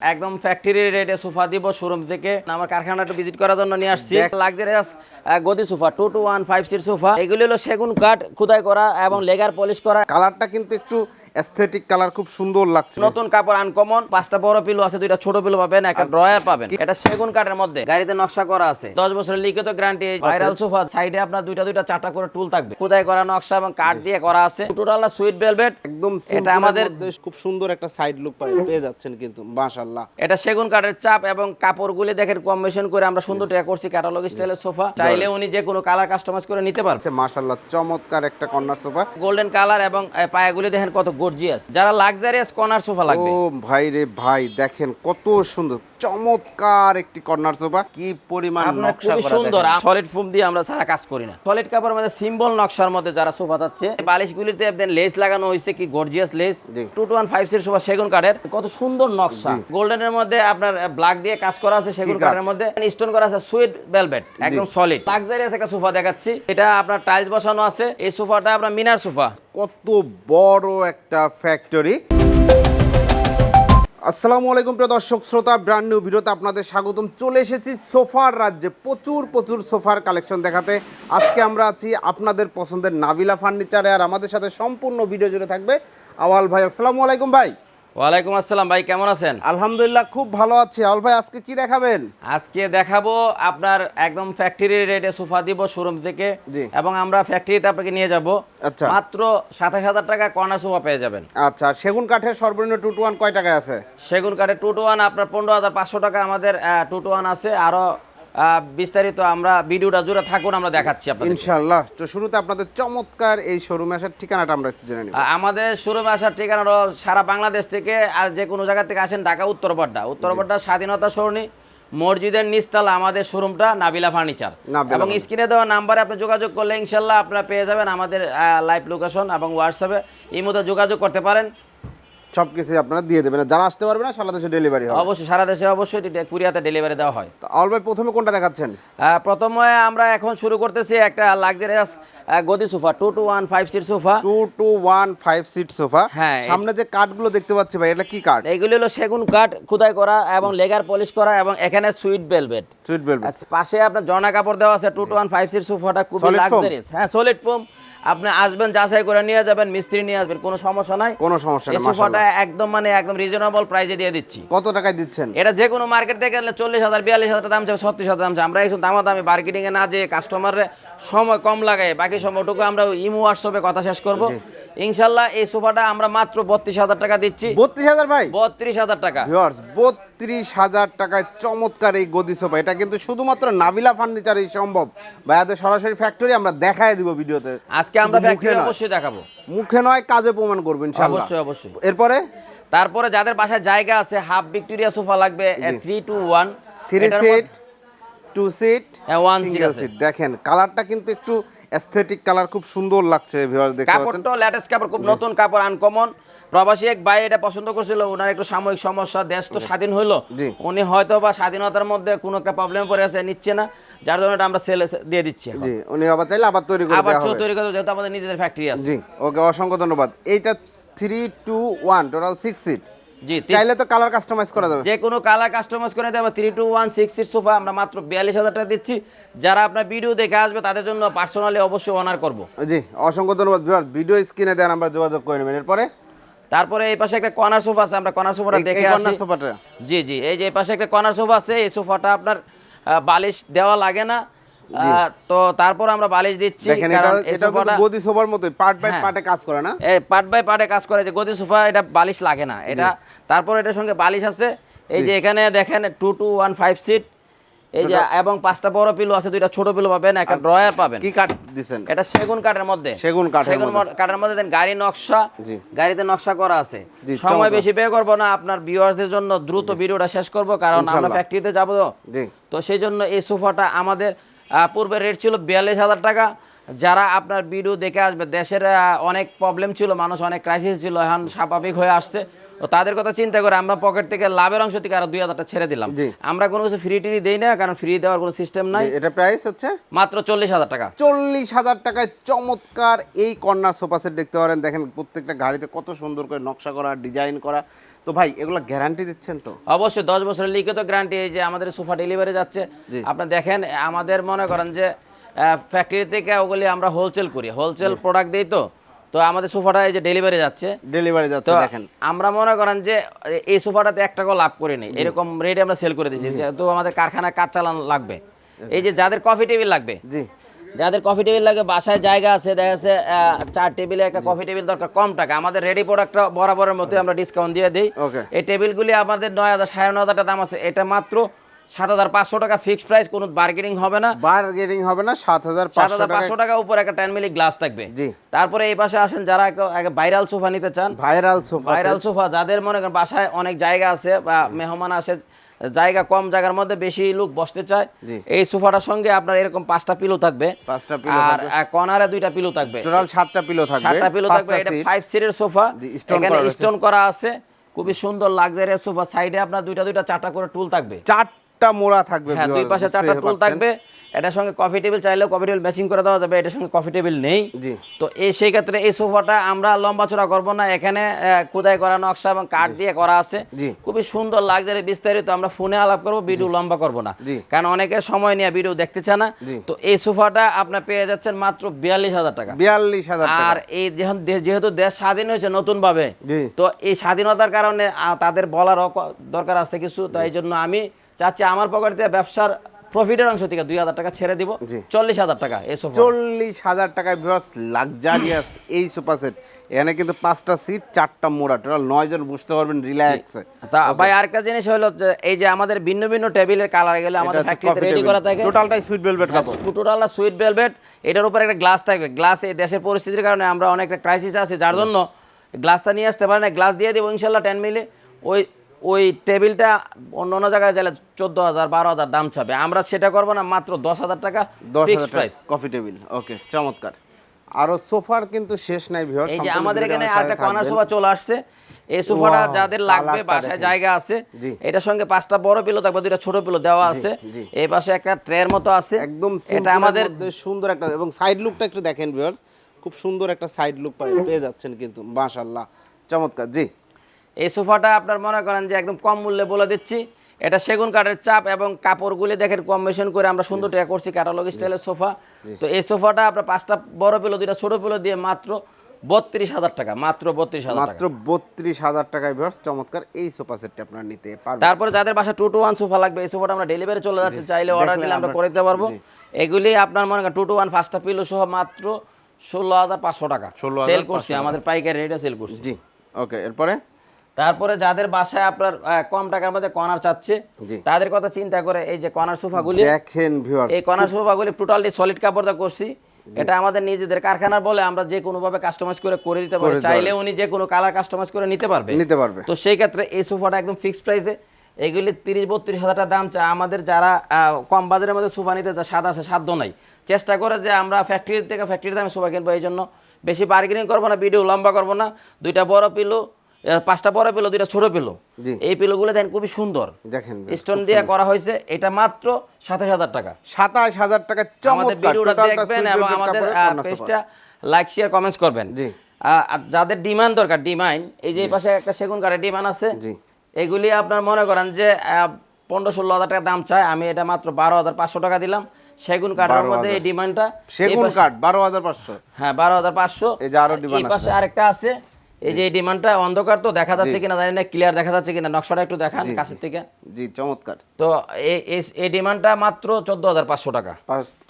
একদম ফ্যাক্টরি রেটে সোফা দিব শোরুম থেকে। আমার কারখানাটা ভিজিট করার জন্য নিয়ে আসছি। লাক্সারিয়াস গদি sofa two two one five seat sofa. এগুলি হলো সেগুন কাঠ খুদাই করা এবং লেগার পলিশ করা। কালারটা কিন্তু একটু অ্যাস্থেটিক কালার খুব সুন্দর লাগছে। নতুন কাপড় আনকমন পাঁচটা বড় পিলো আছে দুইটা ছোট পিলো পাবেন একটা ড্রয়ার পাবেন। এটা সেগুন কাঠের মধ্যে গাড়িতে নকশা করা আছে। দশ বছরের লিখিত গ্যারান্টি ভাইরাল সোফা সাইডে আপনার দুইটা দুইটা চারটা করে টুল থাকবে। খুদাই করা নকশা এবং কাঠ দিয়ে করা আছে। টোটাল সুইট ভেলভেট একদম এটা আমাদের খুব সুন্দর একটা সাইড লুক পেয়ে যাচ্ছেন কিন্তু মাশাআল্লাহ। এটা সেগুন কাঠের চাপ এবং কাপড়গুলি দেখেন কম্বিনেশন করে আমরা সুন্দর টাকা করছি ক্যাটালগ স্টাইলের সোফা। চাইলে উনি যে কোনো কালার কাস্টমাইজ করে নিতে পারবে আচ্ছা মাশাআল্লাহ চমৎকার একটা কর্নার সোফা। গোল্ডেন কালার এবং পায়াগুলি দেখেন কত গর্জিয়াস যারা লাক্সারিয়াস কর্নার সোফা ও লাগবে ভাই রে ভাই দেখেন কত সুন্দর। চমৎকার একটি কর্নার সোফা। কি পরিমাণ আপনার নকশা করা সুন্দর। সলিড ফোম দিয়ে আমরা সারা কাজ করি না। সলিড কাপড়ের মধ্যে সিম্বল নকশার মধ্যে যারা সোফা যাচ্ছে বালিশগুলিতে আপনার লেস লাগানো হয়েছে কি gorgeous lace. Two two one five seat sofa সেগুন কাঠের। কত সুন্দর নকশা। গোল্ডেনের মধ্যে আপনার ব্ল্যাক দিয়ে কাজ করা আছে সেগুন কাঠের মধ্যে। স্টোন করা আছে সুইট ভেলভেট একদম সলিড লাক্সারিয়াস একটা সোফা দেখাচ্ছি। এটা আপনার টাইলস বসানো আছে। এই সোফাটা আপনার মিনার সোফা। কত বড় একটা ফ্যাক্টরি আসসালামু আলাইকুম প্রিয় দর্শক, শ্রোতা ব্র্যান্ড নিউ ভিডিওতে আপনাদের স্বাগতম। চলে এসেছি সোফার রাজ্যে প্রচুর প্রচুর সোফার কালেকশন দেখাতে। আজকে আমরা আছি আপনাদের পছন্দের নাবিলা ফার্নিচারে আর আমাদের সাথে সম্পূর্ণ ভিডিও জুড়ে থাকবে আওয়াল ভাই। আসসালামু আলাইকুম ভাই। ওয়ালাইকুম আসসালাম ভাই কেমন আছেন? আলহামদুলিল্লাহ খুব ভালো আছি। আওয়াল ভাই আজকে কি দেখাবেন? আজকে দেখাবো আপনার একদম ফ্যাক্টরি রেটে সোফা দিব শোরুম থেকে। এবং আমরা ফ্যাক্টরিতে আপনাকে নিয়ে যাব। আচ্ছা। মাত্র সাতাশ হাজার টাকা কর্নার সোফা পেয়ে যাবেন। আচ্ছা সেগুন কাঠের সর্বনিম্ন টু টু ওয়ান কয় টাকায় আছে? সেগুন কাঠে টু টু ওয়ান আপনার পনেরো হাজার পাঁচশো টাকা আমাদের টু টু ওয়ান আছে। আরও আহ, বিস্তারিত আমরা ভিডিওটা জুড়ে থাকুন আমরা দেখাচ্ছি আপনাদের ইনশাআল্লাহ। তো শুরুতে আপনাদের চমৎকার এই শোরুমে আসার ঠিকানাটা আমরা একটু জেনে নিব। আমাদের শোরুমে আসার ঠিকানা সারা বাংলাদেশ থেকে আর যে কোনো জায়গা থেকে আসেন ঢাকা উত্তরপাড্ডা উত্তরপাড্ডা স্বাধীনতা সরণি মসজিদের নিচতলা আমাদের শোরুমটা নাবিলা ফার্নিচার। এবং স্ক্রিনে দেওয়া নাম্বারে আপনি যোগাযোগ করলে ইনশাল্লাহ আপনারা পেয়ে যাবেন আমাদের লাইভ লোকেশন এবং হোয়াটসঅ্যাপে এই মতো যোগাযোগ করতে পারেন। সব কিছুই আপনারা দিয়ে দেবেন। যারা আসতে পারবে না সারা দেশে ডেলিভারি হবে। অবশ্যই সারা দেশে অবশ্যই কুরিয়াতে ডেলিভারি দেওয়া হয়। তো আওয়াল ভাই প্রথমে কোনটা দেখাচ্ছেন? প্রথমে আমরা এখন শুরু করতেছি একটা লাক্সারিয়াস গদি sofa two two one five seat sofa. Two two one five seat sofa. হ্যাঁ, সামনে যে কাঠগুলো দেখতে পাচ্ছি ভাই এটা কি কাঠ? এইগুলি হলো সেগুন কাঠ খুদাই করা এবং লেগার পলিশ করা এবং এখানে সুইট বেলভেট সুইট বেলভেট পাশে আপনার জনা কাপড় দেওয়া আছে two two one five seat সোফাটা খুবই লাক্সারিয়াস হ্যাঁ সলিড ফোম আপনি আসবেন যাচাই করে নিয়ে যাবেন মিস্ত্রি নিয়ে আসবেন কোনো সমস্যা নাই। কোনো সমস্যা নাই সোফাটা একদম মানে একদম রিজনেবল প্রাইসে দিয়ে দিচ্ছি। কত টাকায় দিচ্ছেন? এটা যে কোনো মার্কেট থেকে গেলে চল্লিশ হাজার বিয়াল্লিশ হাজার দাম চাই ছত্রিশ হাজার দাম চাই আমরা একটু দামাদামি মার্কেটিং এ না যে কাস্টমারের সময় কম লাগায় বাকি সময়টুকু আমরা ইমো হোয়াটসঅ্যাপে কথা শেষ করব। ইনশাল্লাহ এই সোফাটা আমরা মাত্র বত্রিশ হাজার টাকা দিচ্ছি। বত্রিশ হাজার ভাই? বত্রিশ হাজার টাকা। বত্রিশ হাজার টাকায় চমৎকার এই গদি সোফা। এটা কিন্তু শুধুমাত্র নাবিলা ফার্নিচারই সম্ভব। ভাইয়াদের সরাসরি ফ্যাক্টরি আমরা দেখায় দিব ভিডিওতে। আজকে আমরা ফ্যাক্টরি অবশ্যই দেখাবো। মুখে নয় কাজে প্রমাণ করবেন ইনশাআল্লাহ অবশ্যই অবশ্যই। এরপরে? তারপরে যাদের বাসায় জায়গা আছে হাফ ভিক্টোরিয়া সোফা লাগবে three two one three seat two seat হ্যাঁ, seat সিঙ্গেল সিট দেখেন কালারটা কিন্তু একটু অ্যাস্থেটিক কালার খুব সুন্দর লাগছে ভিউয়ার্স দেখতে পাচ্ছেন। কাপড়টা লেটেস্ট কাপড় খুব নতুন কাপড় আনকমন প্রবাসী এক ভাই এটা পছন্দ করছিল ওনার একটু সাময়িক সমস্যা দেশ তো স্বাধীন হইল। উনি হয়তো বা স্বাধীনতার মধ্যে কোনো একটা প্রবলেম পড়ে আছে নিচ্ছে না যার জন্য এটা আমরা সেল দিয়ে দিচ্ছি জি উনি আবার চাইলে আবার তৈরি করে আবার দেওয়া হবে। তৈরি করে যেহেতু আমাদের নিজেদের ফ্যাক্টরি আছে। জি ওকে অসংখ্য ধন্যবাদ। এইটা three two one total six seat জি চাইলে তো কালার কাস্টমাইজ করা যাবে। যে কোনো কালার কাস্টমাইজ করে দেবো three two one six seat sofa আমরা মাত্র বিয়াল্লিশ হাজার টাকা দিচ্ছি। যারা আপনার ভিডিও দেখে আসবে তাদের জন্য পার্সোনালি অবশ্যই অনার করব। জি অসংখ্য ধন্যবাদ ভিডিও স্ক্রিনে দেন আমরা যোগাযোগ করে নেবেন। এরপরে? তারপরে এই পাশে একটা কর্নার সোফা আছে আমরা কর্নার সোফাটা এই- এই দেখে আসি। সোফাটা। জি জি এই যে এই পাশে একটা কর্নার সোফা আছে এই সোফাটা আপনার বালিশ দেওয়া লাগে না। তো তারপর আমরা বালিশ দিচ্ছি দেখেন এটা এটা কিন্তু গদি সোফার মতোই পার্ট বাই হ্যাঁ। পার্টে কাজ করে না? এই পার্ট বাই পার্টে কাজ করে যে গদি সোফা এটা বালিশ লাগে না। এটা তারপর এটার সঙ্গে বালিশ আছে। এই যে এখানে দেখেন two two one five seat এই যে এবং পাঁচটা বড় পিলো আছে দুইটা ছোট পিলো পাবেন একটা ড্রয়ার পাবেন। কি কাঠ এটা সেগুন কাঠের মধ্যে। সেগুন কাঠের সেগুন কাঠের মধ্যে দেন গাড়ি নকশা। গাড়িতে নকশা করা আছে। সময় বেশি ব্যয় করব না আপনার ভিউয়ার্সদের জন্য দ্রুত ভিডিওটা শেষ করব কারণ আমরা। ফ্যাক্টরিতে যাব তো। সেই জন্য এই সোফাটা আমাদের পূর্বে রেট ছিল বিয়াল্লিশ হাজার টাকা। যারা আপনার ভিডিও দেখে আসবে, দেশের অনেক প্রবলেম ছিল, মানুষ অনেক ক্রাইসিস ছিল, এখন স্বাভাবিক হয়ে আসছে। তো তাদের কথা চিন্তা করে আমরা পকেট থেকে লাভের অংশ থেকে আরও দুই হাজারটা ছেড়ে দিলাম। আমরা কোনো কিছু ফ্রি টিরি দেই না কারণ ফ্রি দেওয়ার কোনো সিস্টেম নাই। এটা প্রাইস হচ্ছে? মাত্র চল্লিশ হাজার টাকা। চল্লিশ হাজার টাকায় চমৎকার এই কর্নার সোফা সেট দেখতে পারেন। দেখেন প্রত্যেকটা গাড়িতে কত সুন্দর করে নকশা করা ডিজাইন করা। তো ভাই এগুলো গ্যারান্টি দিচ্ছেন তো? অবশ্যই দশ বছরের লিখিত গ্যারান্টি এই যে আমাদের সোফা ডেলিভারি যাচ্ছে। আপনি দেখেন আমাদের মনে করেন যে ফ্যাক্টরি থেকে ওগুলি আমরা হোলসেল করি। হোলসেল প্রোডাক্ট দিই তো। তো আমাদের সোফাটা এই যে ডেলিভারি যাচ্ছে। ডেলিভারি যাচ্ছে দেখেন। আমরা মনে করেন যে এই সোফাটাতে এক টাকাও লাভ করিনি এরকম রেটে আমরা সেল করে দিচ্ছি যেহেতু আমাদের কারখানায় কাজ চালানো লাগবে। এই যে যাদের কফি টেবিল লাগবে। জি। যাদের কফি টেবিল লাগে বাসায় জায়গা আছে দেখা যাচ্ছে চার টেবিলে একটা কফি টেবিল দরকার কম টাকা। আমাদের রেডি প্রোডাক্টটা বরাবরের মতো আমরা ডিসকাউন্ট দিয়ে দিই. এই টেবিলগুলি আমাদের নয় হাজার সাড়ে নয় হাজার টাকা দাম আছে। এটা মাত্র সাত হাজার পাঁচশো টাকা ফিক্সড প্রাইস কোনো বার্গেনিং হবে না। বার্গেনিং হবে না সাত হাজার সাত হাজার পাঁচশো টাকা উপর একটা টেন মিলি গ্লাস থাকবে। জি। তারপরে এই পাশে আসেন যারা ভাইরাল সোফা নিতে চান। ভাইরাল সোফা ভাইরাল সোফা যাদের মনে করেন বাসায় অনেক জায়গা আছে বা মেহমান আসে জায়গা কম জায়গার মধ্যে বেশি লোক বসতে চায় এই সোফাটার সঙ্গে আপনার এরকম পাঁচটা পিলো থাকবে। পাঁচটা pillow আর কর্নারে দুইটা পিলো থাকবে। টোটাল সাতটা পিলো থাকবে। সাতটা পিলো থাকবে এটা ফাইভ সিটের সোফা এখানে স্টোন করা আছে। খুবই সুন্দর লাক্সারিয়াস সোফা সাইডে আপনার দুইটা দুইটা চারটা করে টুল থাকবে। চারটা মোড়া থাকবে হ্যাঁ দুই পাশে চারটা টুল থাকবে। এটার সঙ্গে কফি টেবিল চাইলেও কফি টেবিল ম্যাচিং করে দেওয়া যাবে এটার সঙ্গে কফি টেবিল নেই। জি। তো এই সেই ক্ষেত্রে এই সোফাটা আমরা লম্বা চড়া করব না এখানে খোদাই করা নকশা এবং কাঠ দিয়ে করা আছে। জি। খুবই সুন্দর লাগজারি বিস্তারিত আমরা ফোনে আলাপ করব ভিডিও লম্বা করব না। কারণ অনেকে সময় নিয়ে ভিডিও দেখতে চায় না। তো এই সোফাটা আপনার পেয়ে যাচ্ছেন মাত্র বিয়াল্লিশ হাজার টাকা। বিয়াল্লিশ হাজার আর এই যেহেতু দেশ- যেহেতু দেশ স্বাধীন হয়েছে নতুন ভাবে জি। তো এই স্বাধীনতার কারণে তাদের বলার দরকার আছে কিছু তাই জন্য আমি চাচ্ছি আমার পকেট থেকে ব্যবসার প্রফিটের অংশ থেকে দুই হাজার টাকা ছেড়ে দিব। চল্লিশ হাজার টাকা এই সোফা চল্লিশ হাজার টাকায় ভিউয়ার্স লাক্সারিয়াস এই সোফা সেট এখানে কিন্তু পাঁচটা সিট চারটা মোড়া। টোটাল নয় জন বসতে পারবেন রিল্যাক্সে তা ভাই আরেকটা জিনিস হলো যে এই যে আমাদের ভিন্ন ভিন্ন টেবিলের কালার এগুলো আমাদের ফ্যাক্টরিতে রেডি করা থাকে। টোটালটাই সুইট ভেলভেট কাপড়। টোটাল সুইট ভেলভেট এটার উপর একটা গ্লাস থাকবে। গ্লাস এই দেশের পরিস্থিতির কারণে আমরা অনেকটা ক্রাইসিস আছে। যার জন্য গ্লাসটা নিয়ে আসতে পারে না। গ্লাস দিয়ে দেবো ইনশাল্লাহ টেন মিলে ওই ওই টেবিলটা অন্য অন্য জায়গায় গেলে চোদ্দ হাজার বারো হাজার দাম চাবে আমরা সেটা করব না মাত্র দশ হাজার টাকা দশ হাজার প্রাইস কফি টেবিল ওকে চমৎকার। আরও সোফার কিন্তু শেষ নাই ভিউয়ার্স এই যে আমাদের এখানে আরেকটা কর্নার সোফা চলে আসছে। এই সোফাটা যাদের লাগবে বাসায় জায়গা আছে। এটার সঙ্গে পাঁচটা বড় পিলো থাকবে দুইটা ছোট পিলো দেওয়া আছে। এই পাশে একটা ট্রের মতো আছে। একদম এটা আমাদের সুন্দর একটা এবং সাইড লুকটা একটু দেখেন ভিউয়ার্স খুব সুন্দর একটা সাইড লুক পেয়ে যাচ্ছেন কিন্তু মাশাআল্লাহ। চমৎকার জি। এই সোফাটা আপনার মনে করেন যে একদম কম মূল্যে বলে দিচ্ছি। এটা সেগুন কাঠের চাপ এবং কাপড়গুলি দেখেন কম্বিনেশন করে আমরা সুন্দর টাকা করছি ক্যাটালগ স্টাইলের সোফা। তো এই সোফাটা আপনার পাঁচটা বড় পিলো দুইটা ছোট পিলো দিয়ে মাত্র বত্রিশ হাজার টাকা মাত্র বত্রিশ হাজার মাত্র বত্রিশ হাজার টাকায় ভিউয়ার্স চমৎকার এই সোফা সেটটা আপনারা নিতে পারবেন। তারপরে যাদের বাসা টু টু ওয়ান সোফা লাগবে এই সোফাটা আমরা ডেলিভারি চলে যাচ্ছে চাইলে অর্ডার দিলে আমরা করে দিতে পারব। এগুলি আপনার মনে করেন টু টু ওয়ান পাঁচটা পিলো সহ মাত্র ষোলো হাজার পাঁচশো টাকা। 16,500 সেল করছি আমাদের পাইকারি রেটে সেল করছি। জি ওকে এরপরে? তারপরে যাদের বাসায় আপনার কম টাকার মধ্যে কর্নার চাচ্ছে তাদের কথা চিন্তা করে এই যে কর্নার সোফাগুলি দেখেন ভিউয়ার্স এই কর্নার সোফাগুলি টোটালি সলিড কাপড় দিয়ে করছি। এটা আমাদের নিজেদের কারখানা বলে আমরা যে কোনো ভাবে কাস্টমাইজ করে করে দিতে পারি। চাইলে উনি যে কোনো কালার কাস্টমাইজ করে নিতে পারবে। নিতে পারবে। তো সেই ক্ষেত্রে এই সোফাটা একদম ফিক্সড প্রাইসে এগুলি তিরিশ বত্রিশ হাজার টাকা দাম চায় আমাদের যারা কম বাজারের মধ্যে সোফা নিতে স্বাদ আছে সাধ্য নাই। চেষ্টা করে যে আমরা ফ্যাক্টরি থেকে ফ্যাক্টরি দামে সোফা কিনবো। এই জন্য বেশি বার্গেনিং করব না ভিডিও লম্বা করব না। দুইটা বড় পিলো পাঁচটা বড় পিলো দুইটা ছোট পিলো। এই পিলোগুলো দেখেন খুবই সুন্দর। দেখেন স্টোন দিয়ে করা হয়েছে এটা মাত্র সাতাশ হাজার টাকা। সাতাশ হাজার টাকা আমাদের ভিডিওটা দেখবেন এবং আমাদের। পেজটা লাইক শেয়ার কমেন্টস করবেন। যাদের ডিমান্ড দরকার ডিমান্ড এই যে পাশে একটা সেগুন কাঠের ডিমান্ড আছে এগুলি আপনার মনে করেন যে পনেরো ষোলো হাজার টাকা দাম চায় আমি এটা মাত্র বারো হাজার পাঁচশো টাকা দিলাম। সেগুন কাঠের 12,000 মধ্যে এই ডিমান্ডটা সেগুন কাঠ বারো হাজার পাঁচশো। হ্যাঁ বারো হাজার পাঁচশো। এই। পাশে আরেকটা আছে এই যে ডিমান্ডটা অন্ধকার তো দেখা যাচ্ছে কিনা জানি না ক্লিয়ার দেখা যাচ্ছে কিনা নকশাটা একটু দেখান কাছের থেকে। জি চমৎকার। তো এই এই- ডিমান্ডটা মাত্র চোদ্দ হাজার পাঁচশো টাকা।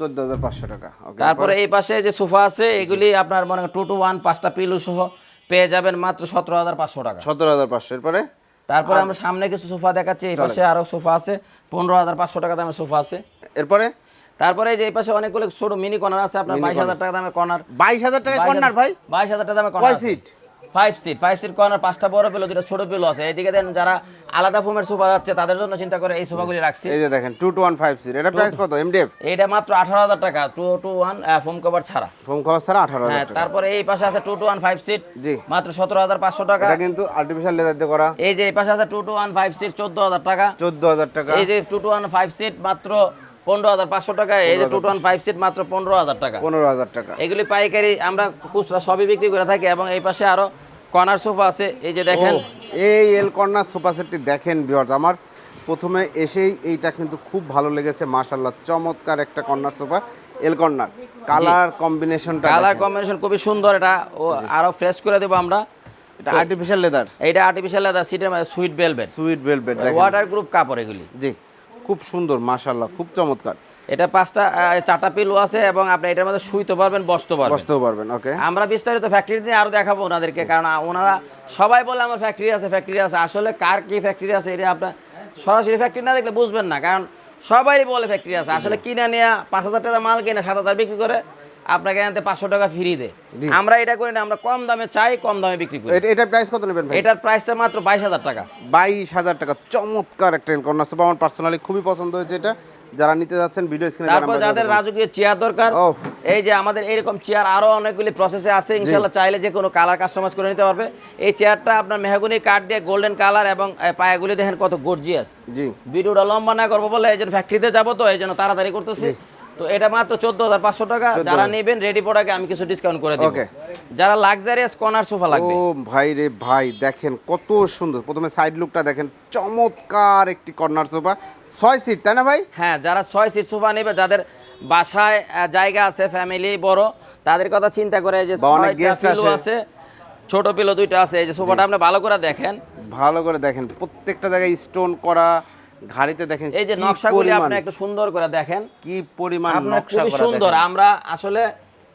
চোদ্দ হাজার পাঁচশো টাকা ওকে তারপরে এই পাশে যে সোফা আছে এগুলি আপনার মনে টু টু ওয়ান পাঁচটা পিলু সহ পেয়ে যাবেন মাত্র সতেরো হাজার পাঁচশো টাকা। সতেরো হাজার পাঁচশো এরপরে? তারপরে আমরা সামনে কিছু সোফা দেখাচ্ছি এই পাশে আরও সোফা আছে পনেরো হাজার পাঁচশো টাকা দামের সোফা আছে। এরপরে? তারপরে এই যে এই পাশে অনেকগুলো ছোট মিনি কর্নার আছে আপনার বাইশ হাজার টাকা দামের কর্নার বাইশ হাজার টাকা কর্নার ভাই? বাইশ হাজার টাকা দামের corner seat five seat five seat corner পাঁচটা বড় পেল দুটো ছোট পেল আছে। এদিকে দেন যারা আলাদা ফোমের সোফা যাচ্ছে তাদের জন্য চিন্তা করে এই সোফাগুলি রাখছি। এই যে দেখেন two two one five seat এটা প্রাইস কত এমডিএফ এইটা মাত্র আঠারো হাজার টাকা two two one foam cover ছাড়া। ফোন খাওয়া ছাড়া আঠারো হ্যাঁ হাজার টাকা। তারপরে এই পাশে আছে two two one five seat জি। মাত্র সতেরো হাজার পাঁচশো টাকা। এটা কিন্তু আর্টিফিশিয়াল লেদার দিয়ে করা। এই যে এই পাশে আছে two two one five seat চোদ্দ হাজার টাকা। চোদ্দ হাজার টাকা। এই যে two two one five seat মাত্র পনেরো হাজার পাঁচশো টাকা এই যে টু ওয়ান ফাইভ সিট মাত্র পনেরো হাজার টাকা। পনেরো হাজার টাকা। এগুলি পাইকারি আমরা খুচরা সবই বিক্রি করে থাকি এবং এই পাশে আরও কর্নার সোফা আছে এই যে দেখেন। এই এল কর্নার সোফা সেটটি দেখেন ভিউয়ার্স আমার প্রথমে এসেই এইটা কিন্তু খুব ভালো লেগেছে মাশাল্লাহ চমৎকার একটা corner sofa L corner. Colour কম্বিনেশনটা কালার কম্বিনেশন খুবই সুন্দর এটা ও আরও ফ্রেশ করে দেবো আমরা। এটা আর্টিফিশিয়াল লেদার এইটা আর্টিফিশিয়াল লেদার সিটের সুইট বেলভেট সুইট দেখেন। ওয়াটার গ্রুপ কাপড় এগুলি। জি। খুব সুন্দর মাশাল্লাহ খুব চমৎকার। এটা পাঁচটা চাটা চারটা পিলো আছে এবং আপনি এটার মধ্যে শুইতে পারবেন বসতে পারবেন। বসতেও পারবেন ওকে আমরা বিস্তারিত ফ্যাক্টরি দিয়ে আরও দেখাবো ওনাদেরকে কারণ ওনারা সবাই বলে আমার ফ্যাক্টরি আছে ফ্যাক্টরি আছে। আসলে কার কি ফ্যাক্টরি আছে এটা আপনার সরাসরি ফ্যাক্টরি না দেখলে বুঝবেন না কারণ সবাই বলে ফ্যাক্টরি আছে। আসলে কিনা নিয়ে পাঁচ হাজার টাকা মাল কিনে সাত হাজার বিক্রি করে আপনাকে আনতে পাঁচশো টাকা ফ্রি দেয় আমরা এটা করি না আমরা কম দামে চাই কম দামে বিক্রি করি। এটা এটার প্রাইস কত নেবেন ভাই? এটার প্রাইসটা মাত্র বাইশ হাজার টাকা। বাইশ হাজার টাকা। চমৎকার একটা এল কর্নার আমার পার্সোনালি খুবই পছন্দ হয়েছে এটা। যারা নিতে যাচ্ছেন ভিডিও স্ক্রিনে তারপর যাদের রাজকীয় চেয়ার দরকার এই যে আমাদের এরকম চেয়ার আরও অনেকগুলি প্রসেসে আছে। ইনশাল্লাহ চাইলে যে কোনো কালার কাস্টমাইজ করে নিতে পারবে। এই চেয়ারটা আপনার মেহগুনি কাঠ দিয়ে গোল্ডেন কালার এবং পায়াগুলি দেখেন কত গর্জিয়াস জি। ভিডিওটা লম্বা না করব বলে এই জন্য ফ্যাক্টরিতে যাব তো এই জন্য তাড়াতাড়ি করতেছি। তো এটা মাত্র চোদ্দ হাজার পাঁচশো টাকা। যারা নেবেন রেডি প্রোডাক্টে আমি কিছু ডিসকাউন্ট করে দেবো। যারা লাক্সারিয়াস কর্নার সোফা লাগবে। ও ভাই রে ভাই দেখেন কত সুন্দর। প্রথমে সাইড লুকটা দেখেন চমৎকার একটি কর্নার সোফা ছয় সিট তাই না ভাই? হ্যাঁ যারা ছয় সিট সোফা নেবে যাদের বাসায় জায়গা আছে ফ্যামিলি বড় তাদের কথা চিন্তা করে যে অনেক আসে। আছে ছোট পিলো দুইটা আছে এই যে সোফাটা আপনি ভালো করে দেখেন। ভালো করে দেখেন প্রত্যেকটা জায়গায় স্টোন করা ঘাড়িতে দেখেন এই যে নকশাগুলি আপনি একটু সুন্দর করে দেখেন। কি পরিমাণ নকশা করা সুন্দর। আমরা আসলে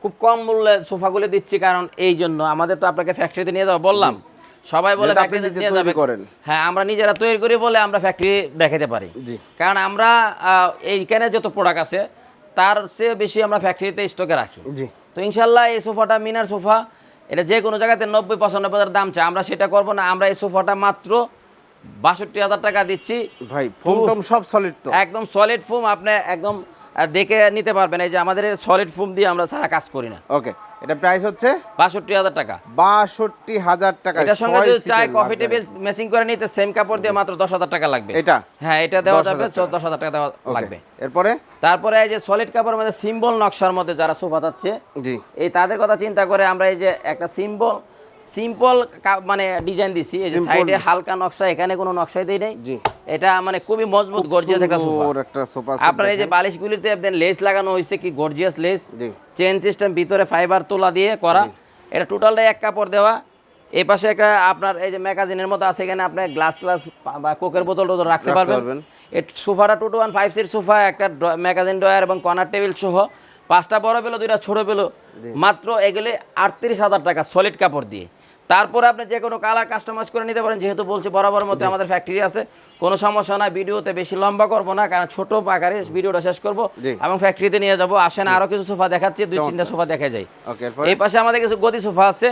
খুব কম মূল্যে সোফাগুলি দিচ্ছি কারণ এই জন্য আমাদের তো আপনাকে ফ্যাক্টরিতে নিয়ে বললাম। সবাই বলে ফ্যাক্টরিতে নিয়ে যাবে করেন। হ্যাঁ আমরা নিজেরা তৈরি করি বলে আমরা ফ্যাক্টরি দেখাতে পারি। কারণ আমরা এইখানে যত প্রোডাক্ট আছে তার চেয়ে বেশি আমরা ফ্যাক্টরিতে স্টকে রাখি। জি। তো ইনশাল্লাহ এই সোফাটা মিনার সোফা এটা যে কোনো জায়গাতে নব্বই পঁচানব্বই হাজার দাম চাই আমরা সেটা করব না আমরা এই সোফাটা মাত্র বাষট্টি হাজার টাকা দিচ্ছি। ভাই ফোম সব সলিড তো। একদম সলিড ফোম আপনি একদম দেখে নিতে পারবেন। এই যে আমাদের সলিড ফোম দিয়ে আমরা সারা কাজ করি না। ওকে এটা প্রাইস হচ্ছে? বাষট্টি হাজার টাকা। বাষট্টি হাজার টাকা এটার সঙ্গে যদি চাই কফি টেবিল ম্যাচিং করে নিতে সেম কাপড় দিয়ে মাত্র দশ হাজার টাকা লাগবে। এটা? হ্যাঁ এটা দেওয়া যাবে। দশ হাজার টাকা দেওয়া লাগবে। এরপরে? তারপরে এই যে সলিড কাপড়ের মধ্যে সিম্বল নকশার মধ্যে যারা সোফা চাচ্ছে জি। এই তাদের কথা চিন্তা করে আমরা এই যে একটা সিম্বল সিম্পল মানে ডিজাইন দিছি এই যে সাইডে হালকা নকশা এখানে কোনো নকশাই দেই নাই। জি। এটা মানে খুবই মজবুত গর্জিয়াস একটা সোফা একটা সোফা আপনার এই যে বালিশগুলিতে আপনার লেস লাগানো হয়েছে কি গর্জিয়াস লেস জি। চেন সিস্টেম ভিতরে ফাইবার তোলা দিয়ে করা। এটা টোটালটাই এক কাপড় দেওয়া। এই পাশে একটা আপনার এই যে ম্যাগাজিনের মতো আছে এখানে আপনি গ্লাস গ্লাস বা কোকের বোতল টোতল রাখতে পারবেন। পারবেন। এই সোফাটা two two one five seat sofa একটা ম্যাগাজিন ডয়ার এবং কর্নার টেবিল সহ। পাঁচটা বড় পেল দুইটা ছোট পেল। মাত্র এগুলি আটত্রিশ হাজার টাকা সলিড কাপড় দিয়ে। তারপরে আপনি যে কোনো কালার কাস্টমাইজ করে নিতে পারেন যেহেতু বলছি বরাবর মধ্যে আমাদের ফ্যাক্টরি আছে কোনো সমস্যা নাই ভিডিওতে বেশি লম্বা করব না কারণ ছোট আকারে ভিডিওটা শেষ করব এবং ফ্যাক্টরিতে নিয়ে যাব। আসেন আরও কিছু সোফা দেখাচ্ছি দুই তিনটা সোফা দেখা যায় এই পাশে আমাদের কিছু গদি সোফা আছে।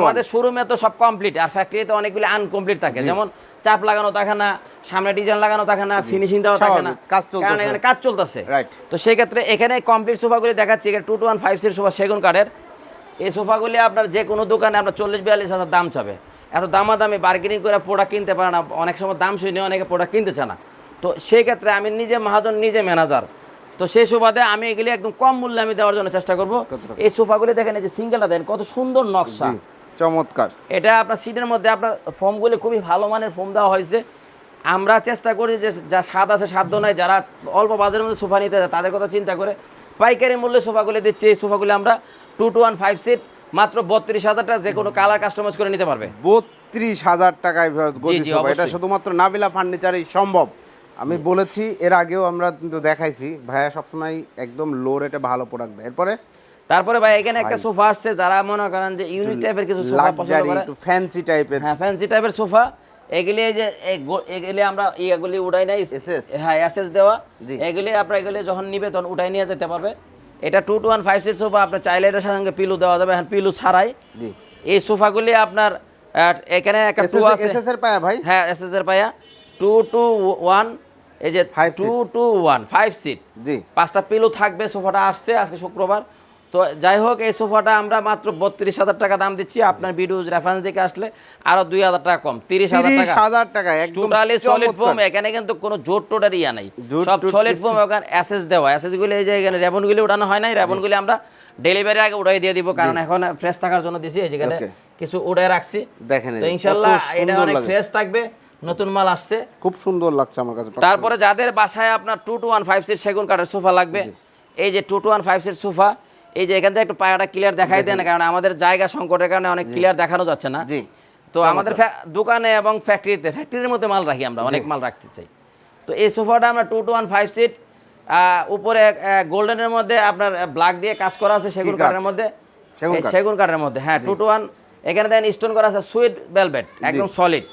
আমাদের শোরুমে তো সব কমপ্লিট আর ফ্যাক্টরিতে অনেকগুলি আনকমপ্লিট থাকে। যেমন চাপ লাগানো থাকে না সামনে ডিজাইন লাগানো থাকে না ফিনিশিং দেওয়া থাকে না। কাজ চলতেছে। কারণ এখানে কাজ চলতেছে। Right. তো সেই ক্ষেত্রে এখানে কমপ্লিট সোফাগুলি দেখাচ্ছি। এখানে two two one five seat sofa সেগুন কাঠের। এই সোফাগুলি আপনার যে কোনো দোকানে আপনার চল্লিশ বিয়াল্লিশ হাজার দাম চাবে। এত দামাদামি বার্গেনিং করে প্রোডাক্ট কিনতে পারে না। অনেক সময় দাম শুনে অনেকে প্রোডাক্ট কিনতে চায় না। তো সেই ক্ষেত্রে আমি নিজে মহাজন নিজে ম্যানেজার তো সেই সুবাদে আমি এগুলি একদম কম মূল্যে আমি দেওয়ার জন্য চেষ্টা করব? এই সোফাগুলি দেখেন এই যে সিঙ্গেলটা দেন কত সুন্দর নকশা। চমৎকার। এটা আপনার সিটের মধ্যে আপনার ফোমগুলি খুবই ভালো মানের ফোম দেওয়া হয়েছে। আমরা চেষ্টা করি যে যা স্বাদ আছে সাধ্য নাই যারা অল্প বাজারের মধ্যে সোফা নিতে যায় তাদের কথা চিন্তা করে পাইকারি মূল্যে সোফাগুলি দিচ্ছি। এই সোফাগুলি আমরা two two one five seat মাত্র বত্রিশ হাজার টাকা যে কোনো কালার কাস্টমাইজ করে নিতে পারবে। বত্রিশ হাজার টাকায় এটা শুধুমাত্র নাবিলা ফার্নিচারেই সম্ভব। আমি বলেছি এর আগেও আমরা কিন্তু দেখাইছি। ভাইয়া সবসময় একদম লো রেটে ভালো প্রোডাক্ট দেয়। এরপরে? তারপরে ভাই এখানে একটা সোফা আসছে যারা মনে করেন যে ইউনিক টাইপের কিছু সোফা পছন্দ করে ফ্যান্সি টাইপের হ্যাঁ ফ্যান্সি টাইপের সোফা। এগুলি যে এগুলি আমরা ইয়েগুলি উঠাই নাই? হ্যাঁ এসএস দেওয়া। এগুলি আপনার এগুলি যখন নিবে তখন উঠাই নিয়ে যেতে পারবে। এটা two two one five six sofa আপনার চাইলে এটার সঙ্গে পিলু দেওয়া যাবে। এখন পিলু ছাড়াই। এই সোফাগুলি আপনার এখানে একটা টু আছে। এসএস এর পায়া ভাই। হ্যাঁ এসএস এর পায়া। টু টু ওয়ান এই যে two two one five seat জি। পাঁচটা পিলো থাকবে সোফাটা আসছে আজকে শুক্রবার। তো যাই হোক এই সোফাটা আমরা মাত্র বত্রিশ হাজার টাকা দাম দিচ্ছি। আপনার ভিডিও রেফারেন্স দিকে আসলে আরও দুই হাজার টাকা কম তিরিশ হাজার টাকা। হাজার টাকা টোটালি সলিড ফোম এখানে কিন্তু কোনো জোট টোটার ইয়া নাই। সব সলিড ফোম ওখানে অ্যাসেস দেওয়া। অ্যাসেস গুলি এই যে এখানে রেবনগুলি উঠানো হয় নাই রেবনগুলি আমরা ডেলিভারি আগে উঠাই দিয়ে দিব কারণ এখন ফ্রেশ থাকার জন্য দিছি এই যেখানে কিছু উড়ে রাখছি। দেখেন তো ইনশাল্লাহ এটা অনেক ফ্রেশ থাকবে নতুন মাল আসছে। খুব সুন্দর লাগছে আমার কাছে তারপরে যাদের বাসায় আপনার two two one five seat সেগুন কাঠের সোফা লাগবে এই যে two two one five seat sofa এই যে এখান থেকে একটু পায়াটা ক্লিয়ার দেখাই দেন কারণ আমাদের জায়গা সংকটের কারণে অনেক ক্লিয়ার দেখানো যাচ্ছে না। জি। তো আমাদের দোকানে এবং ফ্যাক্টরিতে ফ্যাক্টরির মধ্যে মাল রাখি আমরা অনেক মাল রাখতে চাই। তো এই সোফাটা আমরা two two one five seat উপরে গোল্ডেনের মধ্যে আপনার ব্ল্যাক দিয়ে কাজ করা আছে সেগুন কাঠের মধ্যে। সেগুন কাঠের মধ্যে হ্যাঁ টু টু ওয়ান এখানে দেন স্টোন করা আছে সুইট ভেলভেট একদম সলিড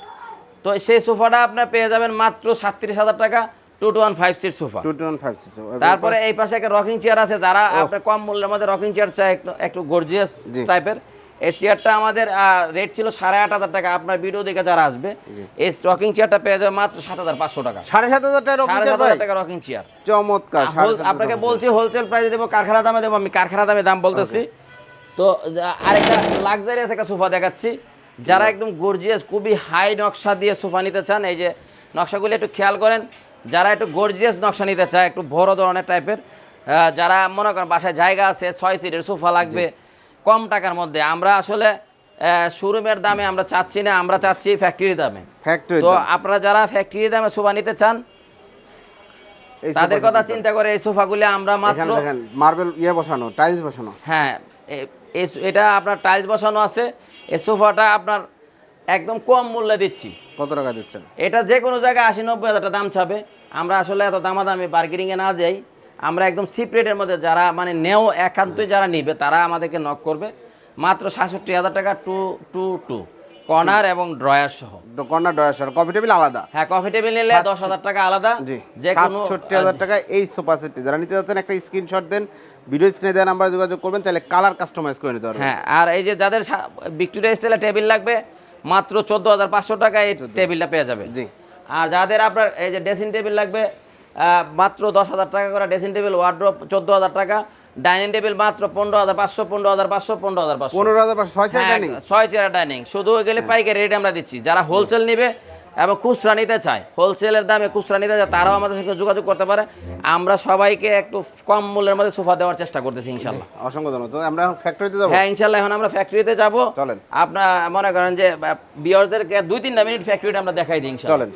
তো সেই সোফাটা আপনার পেয়ে যাবেন মাত্র সাতত্রিশ হাজার টাকা। Two two one five seat sofa two two five six তারপরে এই পাশে একটা রকিং চেয়ার আছে যারা আপনার কম মূল্যের মধ্যে রকিং চেয়ার চায় একটু গর্জিয়াস টাইপের এই চেয়ারটা আমাদের রেট ছিল সাড়ে আট হাজার টাকা। আপনার ভিডিও দেখে যারা আসবে এই রকিং চেয়ারটা পেয়ে যাবে মাত্র সাত হাজার পাঁচশো টাকা। সাড়ে সাত হাজার টাকা সাড়ে সাত হাজার টাকা রকিং চেয়ার চমৎকার আপনাকে বলছি হোলসেল প্রাইসে দেবো কারখানা দামে দেবো আমি কারখানা দামে দাম বলতেছি। তো আরেকটা লাক্সারিয়াস একটা সোফা দেখাচ্ছি। যারা একদম গর্জিয়াস খুবই হাই নকশা দিয়ে সোফা নিতে চান এই যে নকশাগুলি একটু খেয়াল করেন। যারা একটু গর্জিয়াস নকশা নিতে চায় একটু বড় ধরনের টাইপের যারা মনে করেন বাসায় জায়গা আছে ছয় সিটের সোফা লাগবে কম টাকার মধ্যে। আমরা আসলে শোরুমের দামে আমরা চাচ্ছি না আমরা চাচ্ছি ফ্যাক্টরি দামে। ফ্যাক্টরি তো আপনারা যারা ফ্যাক্টরি দামে সোফা নিতে চান তাদের কথা চিন্তা করে এই সোফাগুলি আমরা মাত্র দেখেন মার্বেল ইয়ে বসানো টাইলস বসানো। হ্যাঁ এটা আপনার টাইলস বসানো আছে। এই সোফাটা আপনার একদম কম মূল্যে দিচ্ছি। কত টাকা দিচ্ছেন? এটা যে কোনো জায়গায় আশি নব্বই হাজার টাকা দাম চাবে আমরা আসলে এত দামাদামি বার্গেনিংয়ে না যাই। আমরা একদম সিপ রেটের মধ্যে যারা মানে নেও একান্তই যারা নিবে তারা আমাদেরকে নক করবে। মাত্র সাতষট্টি হাজার টাকা টু টু টু। কর্নার এবং ড্রয়ার সহ। কর্নার ডয়ার কফি টেবিল আলাদা? হ্যাঁ কফি টেবিল নিলে দশ হাজার টাকা আলাদা। জি। যে কোনো সাতষট্টি হাজার টাকা এই সোফা সেটটি যারা নিতে যাচ্ছেন একটা স্ক্রিনশট দেন ভিডিও স্ক্রিনে দেওয়া নাম্বারে যোগাযোগ করবেন তাহলে কালার কাস্টমাইজ করে নিতে পারবেন। হ্যাঁ আর এই যে যাদের ভিক্টোরিয়া স্টাইলে টেবিল লাগবে মাত্র চোদ্দ হাজার পাঁচশো টাকা এই টেবিলটা পেয়ে যাবে জি। আর যাদের আপনার এই যে ড্রেসিং টেবিল লাগবে মাত্র দশ হাজার টাকা করে ড্রেসিং টেবিল ওয়ার্ড্রপ চোদ্দ হাজার টাকা ডাইনিং টেবিল মাত্র পনেরো হাজার পাঁচশো পনেরো হাজার পাঁচশো পনেরো হাজার পাঁচশো। পনেরো হাজার ছয় চার হ্যাঁ, ডাইনিং ছয় চেয়ার ডাইনিং শুধু গেলে পাইকারি রেট আমরা দিচ্ছি। যারা হোলসেল নিবে এবং খুচরা নিতে চায়। হোলসেলের দামে খুচরা নিতে চায় তারাও আমাদের সঙ্গে যোগাযোগ করতে পারে। আমরা সবাইকে একটু কম মূল্যের মধ্যে সোফা দেওয়ার চেষ্টা করতেছি ইনশাল্লাহ। অসংখ্য ধন্যবাদ। আমরা ফ্যাক্টরিতে যাব? হ্যাঁ ইনশাল্লাহ এখন আমরা ফ্যাক্টরিতে যাব। চলেন। আপনার মনে করেন যে বিয়ারদেরকে দুই তিনটা মিনিট ফ্যাক্টরিটা আমরা দেখাই দিই চলেন।